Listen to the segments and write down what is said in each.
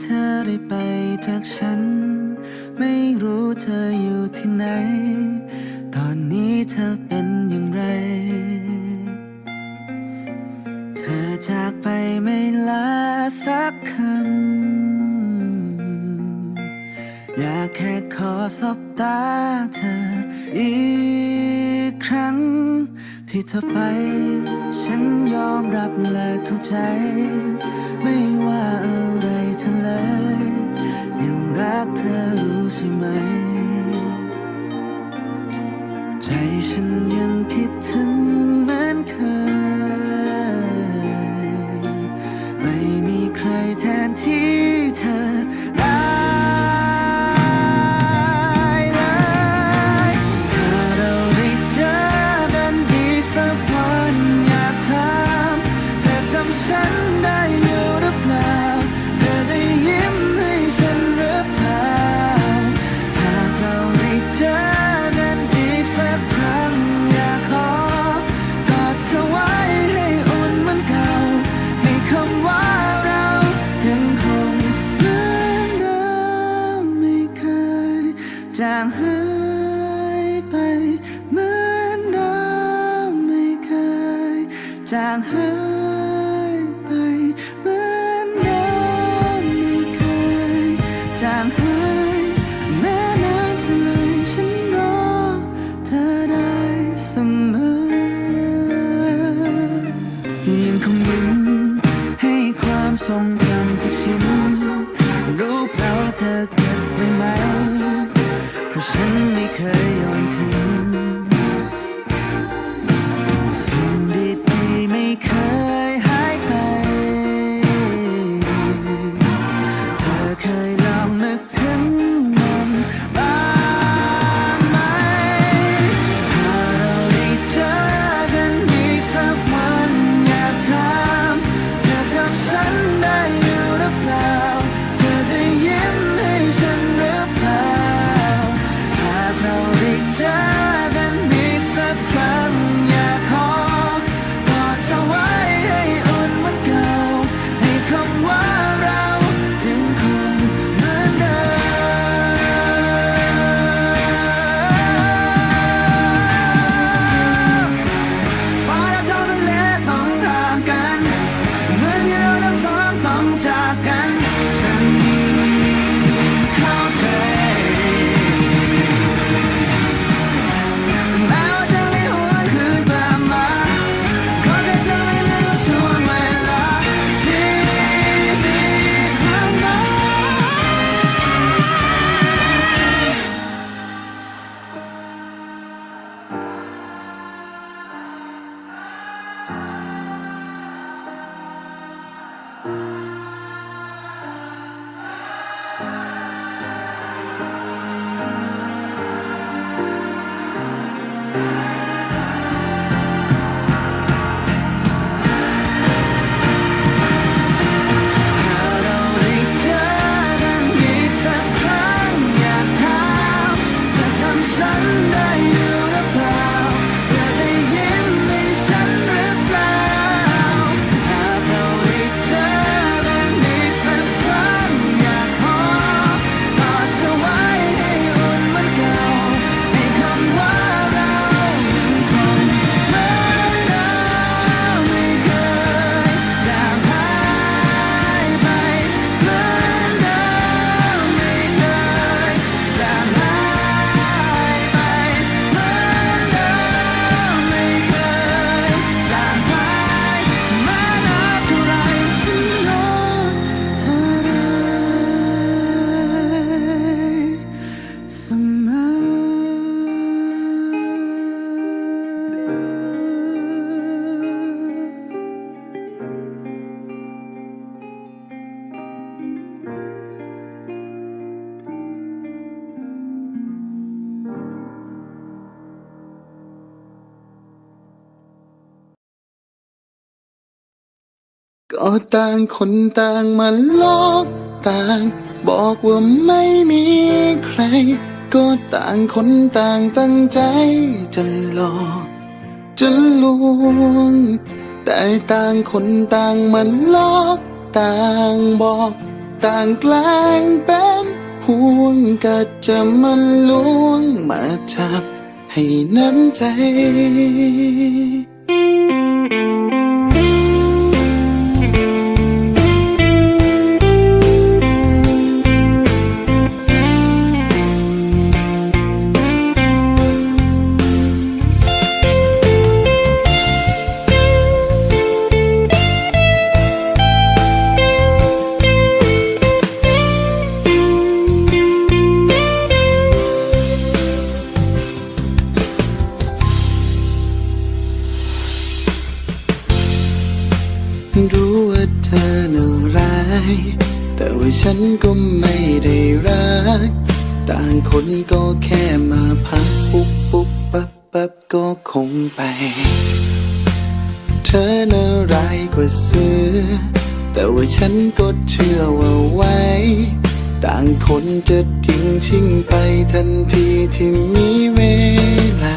เธอได้ไปจากฉัน ไม่รู้เธออยู่ที่ไหน ตอนนี้เธอเป็นอย่างไร เธอจากไปไม่ลาสักคำ อยากแค่ขอสบตาเธออีกครั้ง ที่เธอไป ฉันยอมรับและเข้าใจ ไม่ว่าักเธอรู้ใช่ไหม ใจฉันยังคิดถึง เหมือนเดิมไม่เคยจางหาย ก็ต่างคนต่างมาลอกต่าง บอกว่าไม่มีใคร ก็ต่างคนต่างตั้งใจจะหลอกจะลวง แต่ต่างคนต่างมาลอกต่างบอก ต่างแกล้งเป็นห่วงก็จะมาลวงมาทับให้น้ำใจ จะทิ้งชิงไปทันทีที่มีเวลา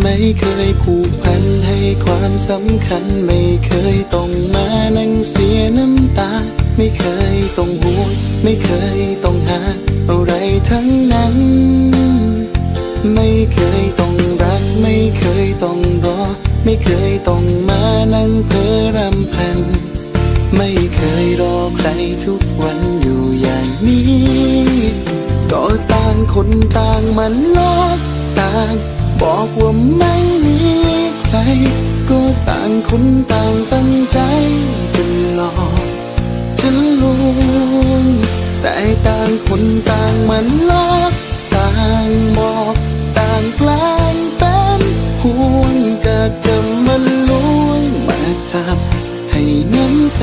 ไม่เคยผูกพันให้ความสำคัญ ไม่เคยต้องมานั่งเสียน้ำตา ไม่เคยต้องห่วงไม่เคยต้องหา อะไรทั้งนั้น ไม่เคยต้องรัก ไม่เคยต้องรอ ไม่เคยต้องมานั่งเพ้อรำพันไม่เคยรอใครทุกวัน นี้ ก็ต่างคนต่างมันลอกต่าง บอกว่าไม่มีใคร ก็ต่างคนต่างตั้งใจจะหลอกจะลวงแต่ต่างคนต่างมันลอกต่างบอกต่างแกล้งเป็นห่วงก็จะมาล้วงมาจับให้น้ำใจ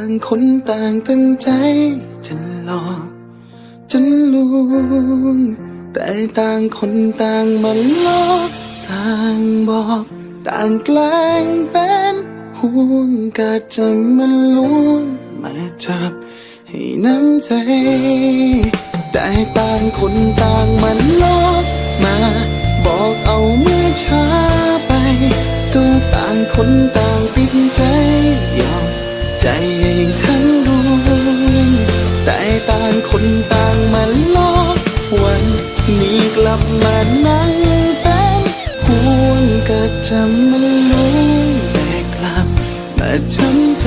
างคนต่างตั้งใจจะหลอกจะลวงแต่ต่างคนต่างมันลอกต่างบอก ต่างแกล้งเป็นห่วงก็จะมาล้วงมาจับให้น้ำใจ แต่ต่างคนต่างมันลอกมา บอกเอาเมื่อช้าไป ก็ต่างคนต่างติดใจยอม ใจทั้งดวงแต่ต่างคนต่างมันลอกวันนี้กลับมานั่งเป็นห่วงก็จะมันลุ้แต่กลับมาช้ำใจ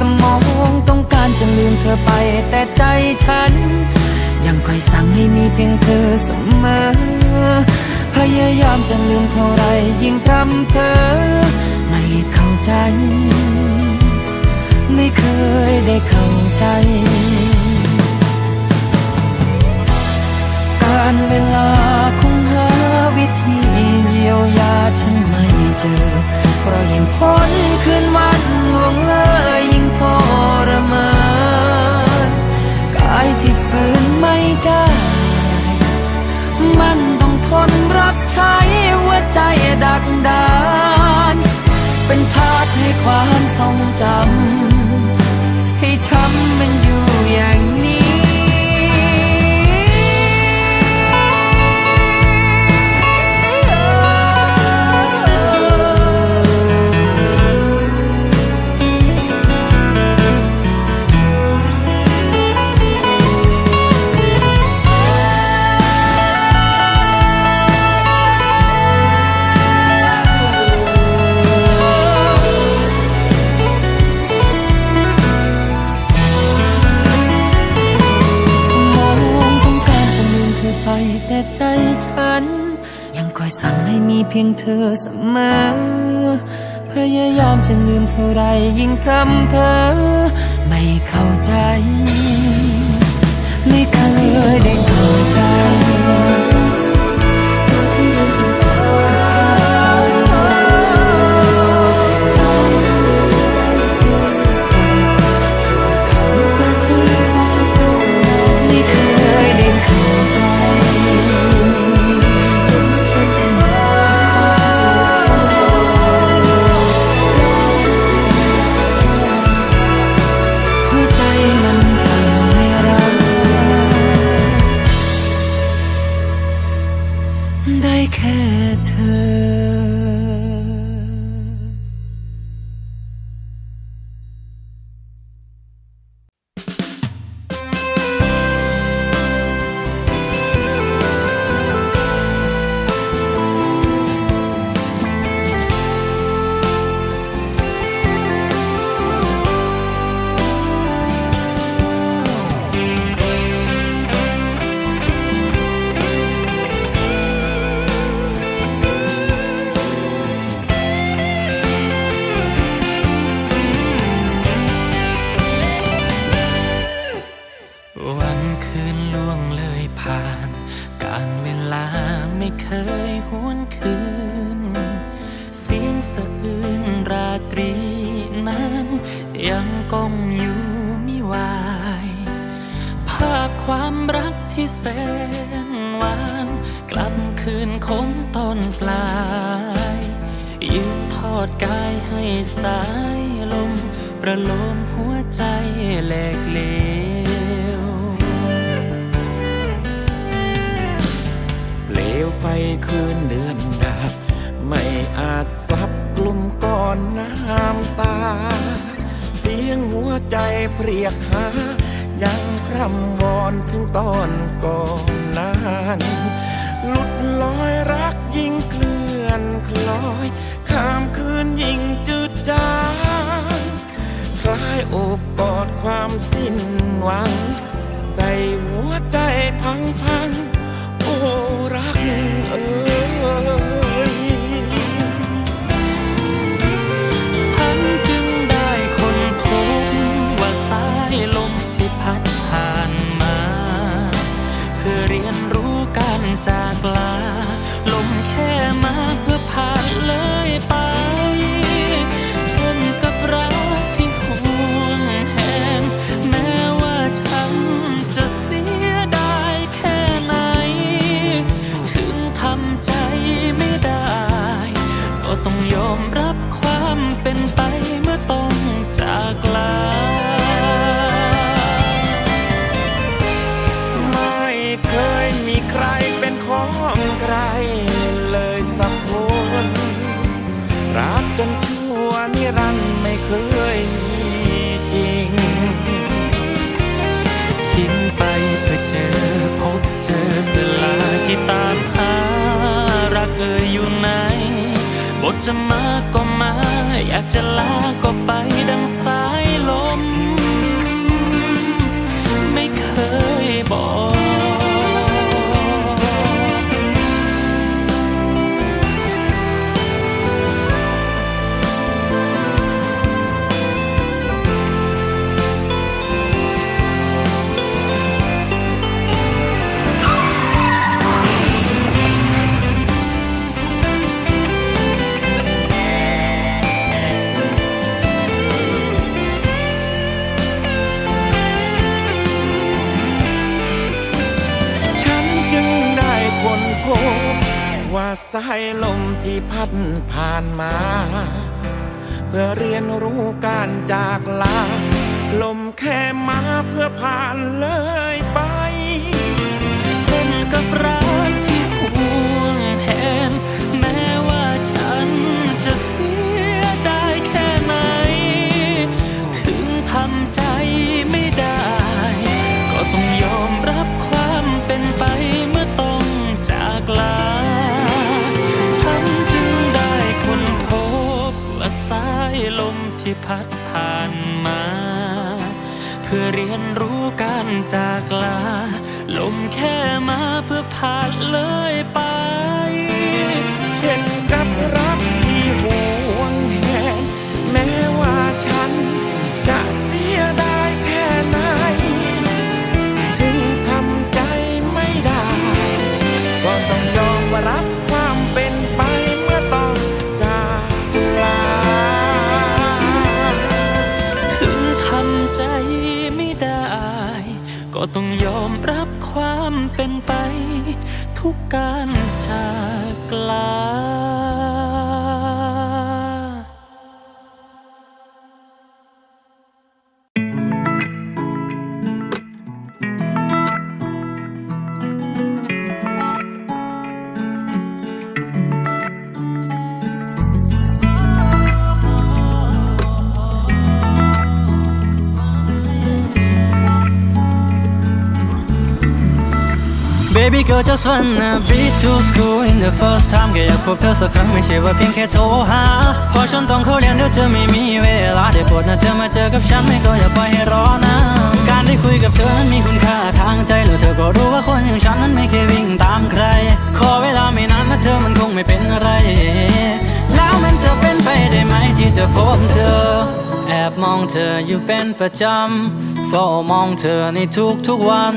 สมองต้องการจะลืมเธอไปแต่ใจฉัน ยังคอยสั่งให้มีเพียงเธอเสมอ พยายามจะลืมเท่าไรยิ่งพร่ำเพอไม่เข้าใจ ไม่เคยได้เข้าใจ การเวลาคง ยียวยาฉันไม่เจอ เพราะยิ่งพ้นคืนวันล่วงเลยยิ่งทรมาน สั่งให้มีเพียงเธอเสมอ พยายามจะลืมเท่าไรยิ่งพรำเพ้อไม่เข้าใจ ไม่เคยได้เข้าใจ ประโลมหัวใจแหลกเลวเปลวไฟคืนเดือนดับ ไม่อาจซับกลุ่มก้อนน้ำตา เสียงหัวใจเพรียกหา ยังพร่ำวอนถึงตอนก่อนนั้นหลุดลอยรักยิ่งเคลื่อนคล้อย ข้ามคืนยิ่งจืดจาง คล้ายโอบกอดความสิ้นหวัง ใส่หัวใจพังพังๆโอ้รักเออ เคยมีใครเป็นของใครเลยสักคนรักจนชั่วนิรันดร์ไม่เคยมีจริง ทิ้งไปเพื่อเจอพบเจอเวลาที่ตามหา รักเอ่ยอยู่ไหน บทจะมาก็มา อยากจะลาก็ไปดังสายลม ที่พัดผ่านมา เพื่อเรียนรู้การจากลา ลมแค่มาเพื่อผ่านเลยไป เช่นกับเรา ที่พัดผ่านมา เพื่อเรียนรู้การจากลา ลมแค่มาเพื่อผ่านเลยไป เช่นกับรักที่ห่วงแหนแม้ว่าฉันจะเสียดายแค่ไหน ถึงทำใจไม่ได้ ก็ต้องยอมรับ ก็ต้องยอมรับความเป็นไป ทุกการจากลา Baby girl just wanna be to school in the first time แค่อยากพบเธอสักครั้งไม่ใช่ว่าเพียงแค่โทรหาเพราะฉันต้องเข้าเรียนเดี๋ยวเธอไม่มีเวลาได้โปรดนะเธอมาเจอกับฉันไม่ก็อย่าปล่อยให้รอนะ การได้คุยกับเธอนั้นมีคุณค่าทางใจแล้วเธอก็รู้ว่าคนอย่างฉันนั้นไม่เคยวิ่งตามใคร ขอเวลาไม่นานนะเธอมันคงไม่เป็นอะไร แล้วมันจะเป็นไปได้ไหมที่จะพบเธอ แอบมองเธออยู่เป็นประจำเฝ้ามองเธอในทุกๆวัน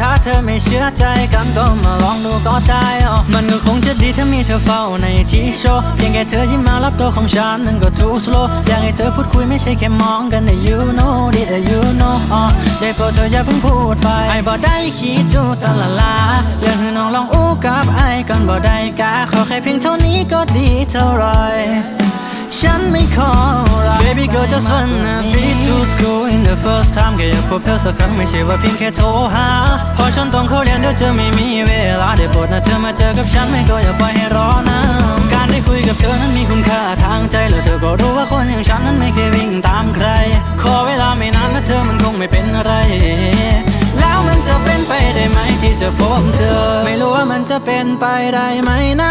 ถ้าเธอไม่เชื่อใจกันก็มาลองดูก็ได้อ๋อมันก็คงจะดีถ้ามีเธอเฝ้าในที่โชว์เพียงแค่เธอยิ้มมารับตัวของฉันนั้นก็ too slow อยากให้เธอพูดคุยไม่ใช่แค่มองกันนะ you know did you know อ๋อได้โปรดเธออย่าเพิ่งพูดไปไอ้บ่ได้คิดจูตะละลาอยากให้น้องลองอู้กับไอ้กันบ่ได้กาขอแค่เพียงเท่านี้ก็ดีเท่าไร ฉันไม่ขออะไร Baby girl just wanna be to school in the first time แค่อยากพบเธอสักครั้งไม่ใช่ว่าเพียงแค่โทรหาเพราะฉันต้องเข้าเรียนเดี๋ยวเธอไม่มีเวลาได้โปรดนะเธอมาเจอกับฉันไม่ก็อย่าปล่อยให้รอนะการได้คุยกับเธอนั้นมีคุณค่าทางใจ แล้วเธอก็รู้ว่าคนอย่างฉันนั้นไม่เคยวิ่งตามใคร ขอเวลาไม่นานนะเธอมันคงไม่เป็นอะไรแล้วมันจะเป็นไปได้ไหมที่จะพบเธอ ไม่รู้ว่ามันจะเป็นไปได้ไหมนะ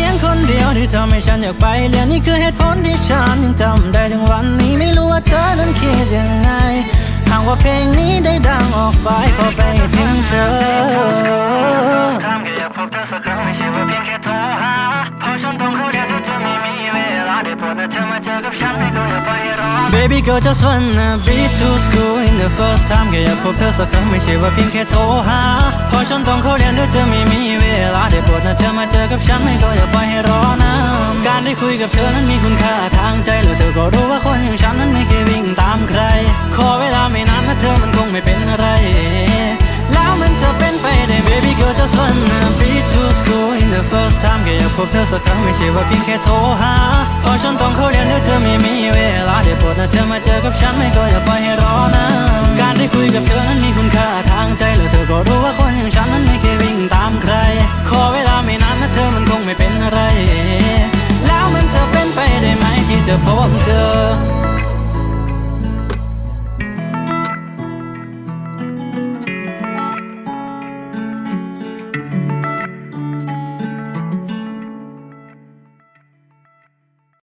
คน เดียวที่ทำให้ฉันอยากไปเรียนนี่คือเหตุผลที่ฉันยังจำได้ถึงวันนี้ไม่รู้ว่าเธอนั้นคิดยังไงหากว่าเพลงนี้ได้ดังออกไปขอไปให้ถึงเธอทำแค่อยากพบเธอสักครั้งไม่ใช่ว่าเพียงแค่โทรหาเพราะฉันต้องเข้าใจ ลาได้เธอมาเจอกับฉันไม่ก็อย่าไปรอ Baby girl just wanna be to school in the first time แค่อยากพบเธอสักครั้งไม่ใช่ว่าเพียงแค่โทรหาเพราะฉันต้องเข้าเรียนด้วยเธอไม่มีเวลาได้โปรดนะเธอมาเจอกับฉันไม่ก็อย่าปล่อยให้รอนะการได้คุยกับเธอนั้นมีคุณค่าทางใจแล้วเธอก็รู้ว่าคนอย่างฉันนั้นไม่เคยวิ่งตามใคร ขอเวลาไม่นานนะเธอมันคงไม่เป็นอะไร แล้วมันจะเป็นไปได้ baby girl just wanna the first time แค่อยากพบเธอสักครั้งไม่ใช่ว่าเพียงแค่โทรหาเพราะฉันต้องเข้าเรียนด้เธอไม่มีเวลาได้โปรดนะเธอมาเจอกับฉันไม่ก็อย่าปล่อยให้รอนะการได้คุยกับเธอนั้นมีคุณค่าทางใจแล้วเธอก็รู้ว่าคนอย่างฉันนั้นไม่เคยวิ่งตามใคร ขอเวลาไม่นานนะเธอมันคงไม่เป็นอะไร แล้วมันจะเป็นไปได้ไหมที่จะพบเจอ